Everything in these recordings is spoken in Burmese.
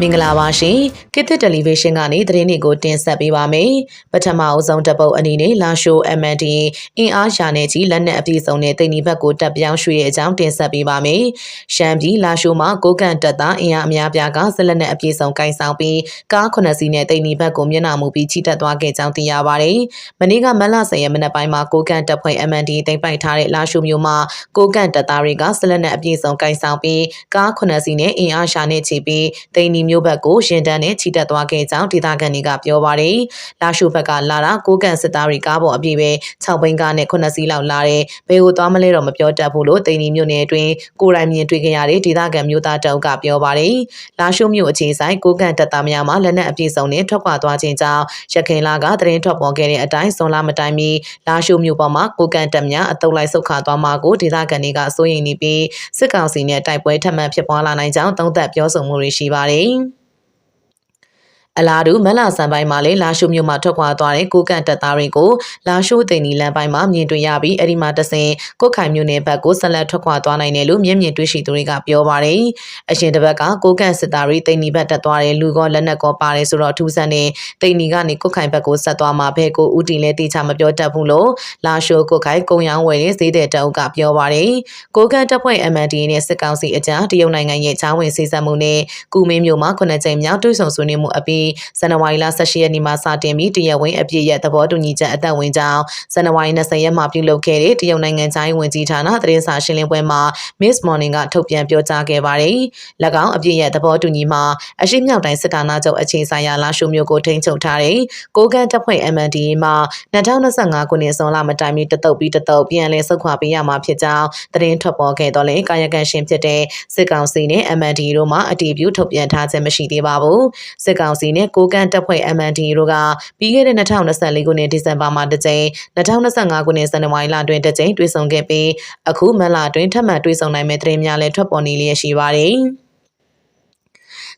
မင်္ဂလာပါရှင်ကိတစ်တယ်လီဗေးရှင်းကနေသတင်းတွေကိုတင်ဆက်ပေးပါမယ်ပထမအဆုံးတစ်ပုတ်အနေနဲ့လာရှို MND အင်အားရှာနေကြီးလက်နက်အပြည့်စုံတဲ့တိတ်နီဘက်ကိုတက်ပြောင်းရွှေ့တဲ့အကြောင်းတင်ဆက်ပေးပါမယ်ရှမ်းပြည်လာရှိုမှာကိုကန်တက်သားအင်အားအများပြားကဇလက်နက်အပြည့်စုံကင်ဆောင်ပြီးကား9စီးနဲ့တိတ်နီဘက်ကိုမျက်နှာမူပြီးချီတက်သွားခဲ့ကြောင်းသိရပါတယ်မနေ့ကမတ်လ10ရက်မနက်ပိုင်းမှာကိုကန်တက်ဖွဲ့ MND တိတ်ပိုက်ထားတဲ့လာရှိုမြို့မှာကိုကန်တက်သားတွေကဇလက်နက်အပြည့်စုံကင်ဆောင်ပြီးကား9စီးနဲ့အင်အားရှာနေချီပြီးတိတ်နီမျိုးဘက်ကိုရှင်တန်းနဲ့ချီတက်သွားခဲ့ကြောင်းဒေသခံတွေကပြောပါတယ်။လာရှိုဘက်ကလာတာကိုကန်စစ်သားတွေကားပေါ်အပြည့်ပဲ6ဘိန်းကားနဲ့9စီးလောက်လာတယ်။ဘယ်ကိုသွားမလဲတော့မပြောတတ်ဘူးလို့တိတ်နီမျိုးနယ်အတွင်းကိုယ်တိုင်မြင်တွေ့ကြရတဲ့ဒေသခံမျိုးသားတအုပ်ကပြောပါတယ်။လာရှိုမျိုးအခြေဆိုင်ကိုကန်တပ်သားများမှလက်နက်အပြည့်စုံနဲ့ထွက်ခွာသွားခြင်းကြောင့်ရခင်လာကသတင်းထွက်ပေါ်ခဲ့တဲ့အတိုင်းဇွန်လမတိုင်မီလာရှိုမျိုးပေါ်မှာကိုကန်တပ်များအတုပ်လိုက်ဆုတ်ခါသွားမှာကိုဒေသခံတွေကစိုးရိမ်နေပြီးစစ်ကောင်စီနဲ့တိုက်ပွဲထပ်မံဖြစ်ပွားလာနိုင်ကြောင်းသုံးသပ်ပြောဆိုမှုတွေရှိပါတယ်။ အလားတူမက်လာဆန်ပိုင်းမှာလည်းလာရှိုမြို့မှာထွက်ခွာသွားတဲ့ကိုကန့်တပ်သားတွေကိုလာရှိုသိန်နီလန်ပိုင်းမှာမြင်တွေ့ရပြီးအဲ့ဒီမှာတဆင်ကိုခိုင်မြို့နယ်ဘက်ကိုဆက်လက်ထွက်ခွာသွားနိုင်တယ်လို့မျက်မြင်တွေ့ရှိသူတွေကပြောပါတယ်။အရှင်တစ်ဘက်ကကိုကန့်စစ်သားတွေသိန်နီဘက်တက်သွားတယ်လူကောလက်နက်ကောပါတယ်ဆိုတော့အထူးဆန်းနေသိန်နီကနေကိုခိုင်ဘက်ကိုဆက်သွားမှာဘဲကိုဦးတီလဲတေချာမပြောတတ်ဘူးလို့လာရှိုကိုခိုင်ကုံရောင်းဝယ်တဲ့ဈေးတဲ့တအုပ်ကပြောပါတယ်။ကိုကန့်တပ်ဖွဲ့ MND နဲ့စစ်ကောင်စီအကြတရုတ်နိုင်ငံရဲ့ချောင်းဝင်စီစံမှုနဲ့ကုမင်းမြို့မှာခုနှစ်ကြိမ်မြောက်တွေ့ဆုံဆွေးနွေးမှုအပြီးဇန်နဝါရီလ18ရက်နေ့မှာစတင်ပြီးတရဝင်းအပြည့်ရဲ့သဘောတူညီချက်အသက်ဝင်ကြောင်းဇန်နဝါရီ20ရက်မှာပြုလုပ်ခဲ့တဲ့တရုတ်နိုင်ငံခြားရေးဝန်ကြီးဌာနသတင်းစာရှင်းလင်းပွဲမှာ Miss Morning ကထုတ်ပြန်ပြောကြားခဲ့ပါတယ်။၎င်းအပြည့်ရဲ့သဘောတူညီမှာအရှိမြောက်တိုင်းစစ်ဌာနချုပ်အခြေဆိုင်ရာလာရှုမျိုးကိုထိန်းချုပ်ထားတဲ့ကိုကန်တပ်ဖွဲ့ MND မှာ2025ခုနှစ်ဇွန်လမတိုင်မီတတုပ်ပြီးတတုပ်ပြန်လည်ဆုတ်ခွာပေးရမှာဖြစ်ကြောင်းသတင်းထွက်ပေါ်ခဲ့တော့လေကာယကံရှင်ဖြစ်တဲ့စစ်ကောင်စီနဲ့ MND တို့မှအတည်ပြုထုတ်ပြန်ထားခြင်းမရှိသေးပါဘူး။စစ်ကောင်စီနဲ့ကိုကန်တပ်ဖွဲ့ MND တို့ကပြီးခဲ့တဲ့2024ခုနှစ်ဒီဇင်ဘာမှာတစ်ကြိမ်2025ခုနှစ်ဇန်နဝါရီလတွင်တစ်ကြိမ်တွေ့ဆုံခဲ့ပြီးအခုမတ်လတွင်ထပ်မံတွေ့ဆုံနိုင်မယ့်သတင်းများလည်းထွက်ပေါ်နေလျက်ရှိပါတယ်။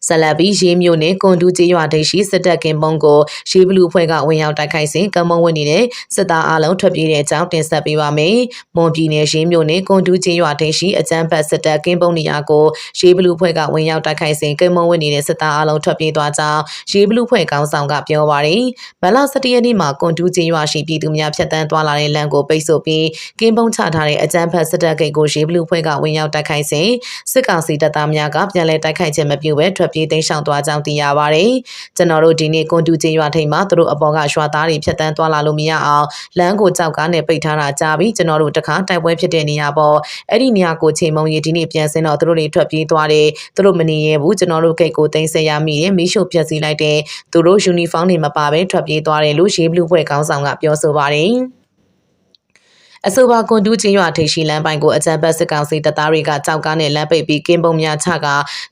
ဆလဘီရေးမြို့နယ်ကွန်တူကျေးရွာဒိတ်ရှိစစ်တပ်ကင်ပုံကိုရေးဘလူးဖွဲ့ကဝင်ရောက်တိုက်ခိုက်စဉ်ကမ္မုံဝင်နေတဲ့စစ်သားအလုံးထွက်ပြေးတဲ့အကြောင်းတင်ဆက်ပေးပါမယ်။မွန်ပြည်နယ်ရေးမြို့နယ်ကွန်တူကျေးရွာဒိတ်ရှိအကြမ်းဖက်စစ်တပ်ကင်ပုံနေရာကိုရေးဘလူးဖွဲ့ကဝင်ရောက်တိုက်ခိုက်စဉ်ကမ္မုံဝင်နေတဲ့စစ်သားအလုံးထွက်ပြေးသွားကြောင်းရေးဘလူးဖွဲ့ကောင်းဆောင်ကပြောပါရယ်။မလ17ရက်နေ့မှာကွန်တူကျေးရွာရှိပြည်သူများဖြတ်တန်းသွားလာတဲ့လမ်းကိုပိတ်ဆို့ပြီးကင်ပုံချထားတဲ့အကြမ်းဖက်စစ်တပ်ဂိတ်ကိုရေးဘလူးဖွဲ့ကဝင်ရောက်တိုက်ခိုက်စဉ်စစ်ကောင်စီတပ်သားများကပြန်လည်တိုက်ခိုက်ခြင်းမပြုဘဲထွက်ပြေးတိမ်းရှောင်သွားကြောင်းသိရပါတယ်။ကျွန်တော်တို့ဒီနေ့ကွန်တူချင်းရွာထိပ်မှာသူတို့အပေါ်ကရွာသားတွေဖြတ်တန်းသွားလာလို့မရအောင်လမ်းကိုကြောက်ကားနဲ့ပိတ်ထားတာကြားပြီးကျွန်တော်တို့တခါတိုက်ပွဲဖြစ်တဲ့နေရာပေါ်အဲ့ဒီနေရာကိုချိန်မုံရီဒီနေ့ပြန်ဆင်းတော့သူတို့တွေထွက်ပြေးသွားတယ်။သူတို့မနေရဘူးကျွန်တော်တို့ဂိတ်ကိုတင်ဆက်ရမိတယ်မီးရှို့ဖျက်ဆီးလိုက်တယ်။သူတို့ယူနီဖောင်းတွေမပါဘဲထွက်ပြေးသွားတယ်လို့ရှေးဘလူးဖွဲ့ခေါင်းဆောင်ကပြောဆိုပါတယ်။ အဆိုပါကွန်တူးချင်းရွာထိပ်ရှိလမ်းပိုင်းကိုအကြံပတ်စစ်ကောင်စီတပ်သားတွေကကြောက်ကားနဲ့လမ်းပိတ်ပြီးကင်းပုံများချက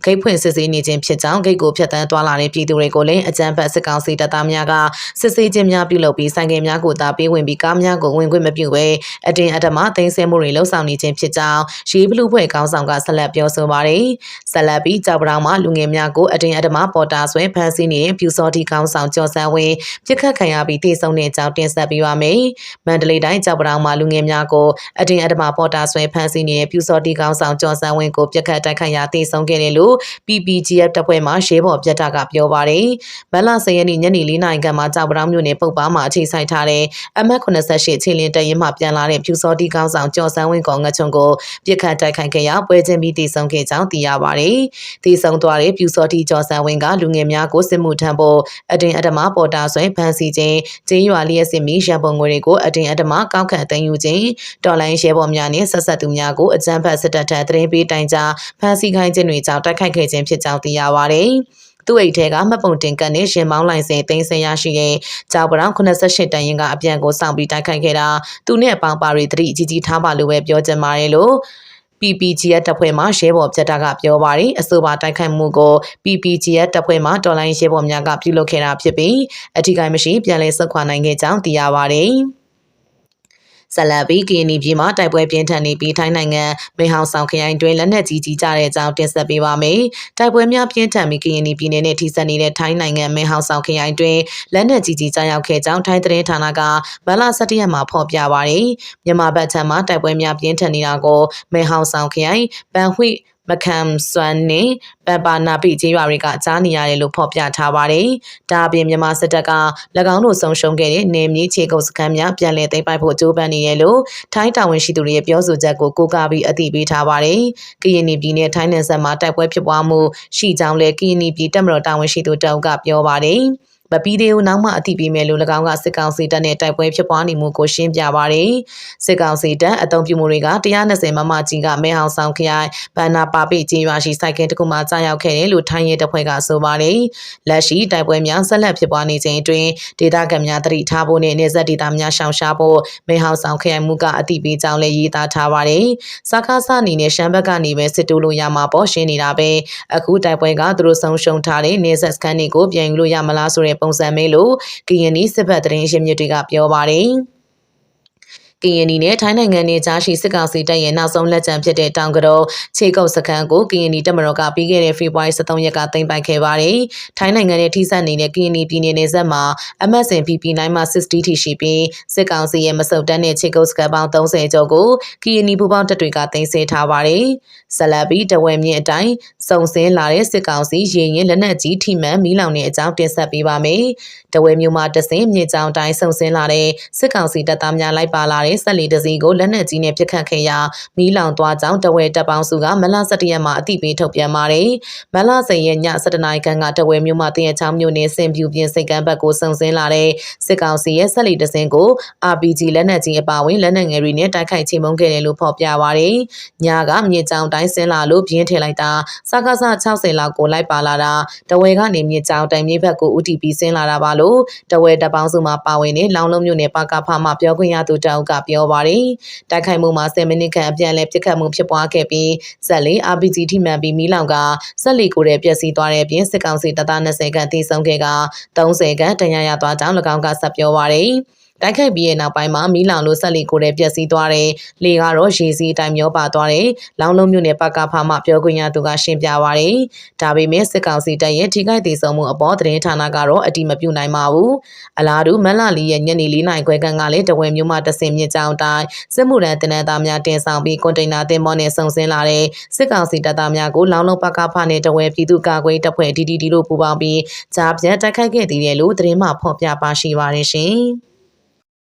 ဂိတ်ဖွင့်စစ်ဆေးနေခြင်းဖြစ်ကြောင်းဂိတ်ကိုဖျက်ဆီးသွားလာတဲ့ပြည်သူတွေကိုလည်းအကြံပတ်စစ်ကောင်စီတပ်သားများကစစ်ဆေးခြင်းများပြုလုပ်ပြီးဆိုင်ကယ်များကိုတာပေးဝင်ပြီးကားများကိုဝင်ခွင့်မပြုဘဲအတင်းအဓမ္မသိမ်းဆည်းမှုတွေလှုံ့ဆော်နေခြင်းဖြစ်ကြောင်းရေးဘလူးဖွဲ့ကောင်းဆောင်ကဆက်လက်ပြောဆိုပါတယ်။ဆက်လက်ပြီးကြောက်ပတောင်မှာလူငယ်များကိုအတင်းအဓမ္မပေါ်တာဆွဲဖမ်းဆီးနေတဲ့ပြူစောတိကောင်းဆောင်ကျော်စံဝင်းပြစ်ခတ်ခံရပြီးတိဆုံတဲ့အကြောင်းတင်ဆက်ပေးပါမယ်။မန္တလေးတိုင်းကြောက်ပတောင်မှာလူငယ်များကိုအတင်းအဓမ္မပေါ်တာဆွဲဖမ်းဆီးနေတဲ့ပြူစော်တီကောင်ဆောင်ကျော်စံဝင်းကိုပြက်ခတ်တိုက်ခိုက်ရာတိဆုံးခဲ့တယ်လို့ PPGF တပ်ဖွဲ့မှရှေးဘော်ပြတ်တာကပြောပါတယ်။မလဆယ်ရက်နေ့ညနေ၄နာရီခန့်မှာကြောက်ပတောင်းမြို့နယ်ပုတ်ပါမှာအခြေစိုက်ထားတဲ့အမတ်88ချင်းလင်းတရင်မှပြန်လာတဲ့ပြူစော်တီကောင်ဆောင်ကျော်စံဝင်းကောင်ငချုံကိုပြက်ခတ်တိုက်ခိုက်ခဲ့ရာပွဲချင်းပြီးတိဆုံးခဲ့ကြောင်းသိရပါတယ်။တိဆုံးသွားတဲ့ပြူစော်တီကျော်စံဝင်းကလူငယ်များကိုစစ်မှုထမ်းဖို့အတင်းအဓမ္မပေါ်တာဆွဲဖမ်းဆီးခြင်းကျင်းရွာလျက်စစ်မီရန်ပုံငွေတွေကိုအတင်းအဓမ္မကောက်ခံသိမ်းယူခြင်းတော်လိုင်းရဲဘော်များနှင့်ဆက်ဆက်သူများကိုအကြမ်းဖက်စစ်တပ်ထံသတင်းပေးတိုင်ကြားဖမ်းဆီးခိုင်းခြင်းတွေကြောင့်တိုက်ခိုက်ခဲ့ခြင်းဖြစ်ကြောင်းသိရပါသည်သူ့အိတ်ထဲကမှတ်ပုံတင်ကတ်နဲ့ရှင်မောင်းလိုင်စင်တင်ဆက်ရရှိတဲ့ကြောက်ပရောင်88တန်ရင်ကအပြန်ကိုစောင့်ပြီးတိုက်ခိုက်ခဲ့တာသူနဲ့အပေါင်းပါတွေတတိကြီးကြီးထားပါလို့ပဲပြောကြမှာလေလို့ PPGF တပ်ဖွဲ့မှရဲဘော်ပြတ်တာကပြောပါရီအဆိုပါတိုက်ခိုက်မှုကို PPGF တပ်ဖွဲ့မှတော်လိုင်းရဲဘော်များကပြုလုပ်ခဲ့တာဖြစ်ပြီးအထူးကိမရှိပြန်လည်ဆုတ်ခွာနိုင်ခဲ့ကြောင်းသိရပါတယ်။ ဇလန်ဘီကီနီပြည်မှာတိုက်ပွဲပြင်းထန်နေပြီးထိုင်းနိုင်ငံမေဟောင်ဆောင်ခရိုင်တွင်လက်နက်ကြီးကြီးကြတဲ့အကြောင်းတင်ဆက်ပေးပါမယ်။တိုက်ပွဲများပြင်းထန်ပြီးကီနီပြည်နယ်နဲ့ထိစပ်နေတဲ့ထိုင်းနိုင်ငံမေဟောင်ဆောင်ခရိုင်တွင်လက်နက်ကြီးကြီးကြားရောက်ခဲ့ကြောင်းထိုင်းသတင်းဌာနကမလ17ရက်မှာဖော်ပြပါတယ်။မြန်မာဘက်ခြမ်းမှာတိုက်ပွဲများပြင်းထန်နေတာကိုမေဟောင်ဆောင်ခရိုင်ဘန်ဟွိ မခံစွမ်းနှင့်ပပနာပိကျေးရွာတွေကကြားနေရတယ်လို့ဖော်ပြထားပါတယ်။ဒါအပြင်မြန်မာစစ်တပ်က၎င်းတို့ဆုံးရှုံးခဲ့တဲ့နေမြေခြေကုပ်စခန်းများပြန်လည်သိမ်းပိုက်ဖို့ကြိုးပမ်းနေရလို့ထိုင်းတာဝန်ရှိသူတွေရဲ့ပြောဆိုချက်ကိုကိုးကားပြီးအသိပေးထားပါတယ်။ကရင်ပြည်နယ်ထိုင်းနယ်စပ်မှာတိုက်ပွဲဖြစ်ပွားမှုရှိကြောင်းလည်းကရင်ပြည်တပ်မတော်တာဝန်ရှိသူတအုပ်ကပြောပါတယ်။ မပီးသေးဘူးနောက်မှအတိပေးမယ်လို့၎င်းကစစ်ကောင်စီတပ်နဲ့တိုက်ပွဲဖြစ်ပွားနေမှုကိုရှင်းပြပါတယ်။စစ်ကောင်စီတပ်အုံပြုမှုတွေက120မမကြီးကမဲဟောင်ဆောင်ခရိုင်ဘန်နာပါပိကျေးရွာရှိစိုက်ကင်တကူမှာကြားရောက်ခဲ့တယ်လို့ထိုင်းရဲတပ်ဖွဲ့ကဆိုပါတယ်။လက်ရှိတိုက်ပွဲများဆက်လက်ဖြစ်ပွားနေချိန်အတွင်းဒေသခံများတတိထားဖို့နဲ့နေဆက်ဒေသများရှောင်ရှားဖို့မဲဟောင်ဆောင်ခရိုင်မှုကအတိပေးကြောင်းလည်းရေးသားထားပါတယ်။စကားစအနေနဲ့ရှမ်းဘက်ကနေပဲစစ်တိုးလို့ရမှာပေါ့ရှင်းနေတာပဲ။အခုတိုက်ပွဲကသူတို့ဆုံးရှုံးထားတဲ့နေဆက်စခန်းတွေကိုပြန်ယူလို့ရမလားဆိုတဲ့ပုံစံမျိုးလို့ကရင်နီစစ်ဘက်သတင်းရင်းမြစ်တွေက ပြောပါတယ်။ ကရင်နီနဲ့ထိုင်းနိုင်ငံနဲ့ကြားရှိစစ်ကောင်စီတပ်ရဲ့နောက်ဆုံးလက်ကျန်ဖြစ်တဲ့တောင်ကတော်ခြေကုပ်စခန်းကိုကရင်နီတပ်မတော်ကပြီးခဲ့တဲ့ဖေဖော်ဝါရီ23ရက်ကသိမ်းပိုက်ခဲ့ပါတယ်။ထိုင်းနိုင်ငံနဲ့ထိစပ်နေတဲ့ကရင်နီပြည်နယ်နယ်စပ်မှာ MSN PP9 မှ60ထိရှိပြီးစစ်ကောင်စီရဲ့မဆုတ်တန်းတဲ့ခြေကုပ်စခန်းပေါင်း30ကျော်ကိုကရင်နီပူပေါင်းတပ်တွေကသိမ်းဆည်းထားပါတယ်။ဆက်လက်ပြီးတဝဲမြင့်အတိုင်းစုံစင်းလာတဲ့စစ်ကောင်စီရေရင်လက်နက်ကြီးထိမှန်မီးလောင်တဲ့အကြောင်းတင်ဆက်ပေးပါမယ်။တဝဲမျိုးမှာတဆင်းမြေကြောင်တိုင်းစုံစင်းလာတဲ့စစ်ကောင်စီတပ်သားများလိုက်ပါလာတဲ့ဆက်လီတစည်းကိုလက်နက်ကြီးနဲ့ပစ်ခတ်ခဲ့ရာမီးလောင်သွားကြောင်းတဝဲတပ်ပေါင်းစုကမလ17ရက်မှာအသိပေးထုတ်ပြန်ပါတယ်။မလ10ရက်ည7နာရီခန့်ကတဝဲမျိုးမှာတင်ရချောင်းမျိုးနဲ့စင်ပြူပြင်းစိတ်ကမ်းဘက်ကိုစုံစင်းလာတဲ့စစ်ကောင်စီရဲ့ဆက်လီတစင်းကို RPG လက်နက်ကြီးအပါအဝင်လက်နက်ငယ်တွေနဲ့တိုက်ခိုက်ချေမှုန်းခဲ့တယ်လို့ဖော်ပြပါတယ်။ညကမြေကြောင်တိုင်းဆင်းလာလို့ပြင်းထည့်လိုက်တာစကားစ60လောက်ကိုလိုက်ပါလာတာတဝဲကနေမြေကြောင်တိုင်မြေဘက်ကို UTP ဆင်းလာတာပါလို့တဝဲတပ်ပေါင်းစုမှာပါဝင်တဲ့လောင်လုံးမျိုးနဲ့ပါကဖမှပြောခွင့်ရသူတောက်ကပြောပါတယ်။တိုက်ခိုက်မှုမှာ10မိနစ်ခန့်အပြန်အလှန်ပစ်ခတ်မှုဖြစ်ပွားခဲ့ပြီးဇက်လေး RPG ထိမှန်ပြီးမီးလောင်ကဇက်လီကိုတဲ့ပျက်စီးသွားတဲ့ပြင်စစ်ကောင်စီတပ်သား20ခန့်ထိဆုံးခဲ့က30ခန့်တန်ရာရသွားကြောင်း၎င်းကဆက်ပြောပါတယ်။ တိုက်ခိုက်ပြီးရဲ့နောက်ပိုင်းမှာမီးလောင်လို့ဆက်လီကိုလည်းပျက်စီးသွားတယ်။လေကတော့ရေစီးအတိုင်းမျောပါသွားတယ်။လောင်လုံးမြို့နယ်ပကဖမှပြောခွင့်ရသူကရှင်းပြပါရယ်။ဒါပေမဲ့စစ်ကောင်စီတပ်ရဲ့ထိခိုက်ဒေဆုံးမှုအပေါ်သတင်းဌာနကတော့အတိမပြုနိုင်ပါဘူး။အလားတူမန်လာလီရဲ့ညနေ၄နိုင်ခွဲခန့်ကလည်းတဝဲမြို့မှာတဆင်မြင့်ကြောင်းတိုင်းစစ်မှုရန်တင်နန်းသားများတင်ဆောင်ပြီးကွန်တိန်နာတင်မောနဲ့စုံစင်းလာတဲ့စစ်ကောင်စီတပ်သားများကိုလောင်လုံးပကဖနဲ့တဝဲပြည်သူ့ကာကွယ်တပ်ဖွဲ့ DDD တို့ပူးပေါင်းပြီးကြားပြန်တိုက်ခိုက်ခဲ့သေးတယ်လို့သတင်းမှဖော်ပြပါရှိပါတယ်ရှင်။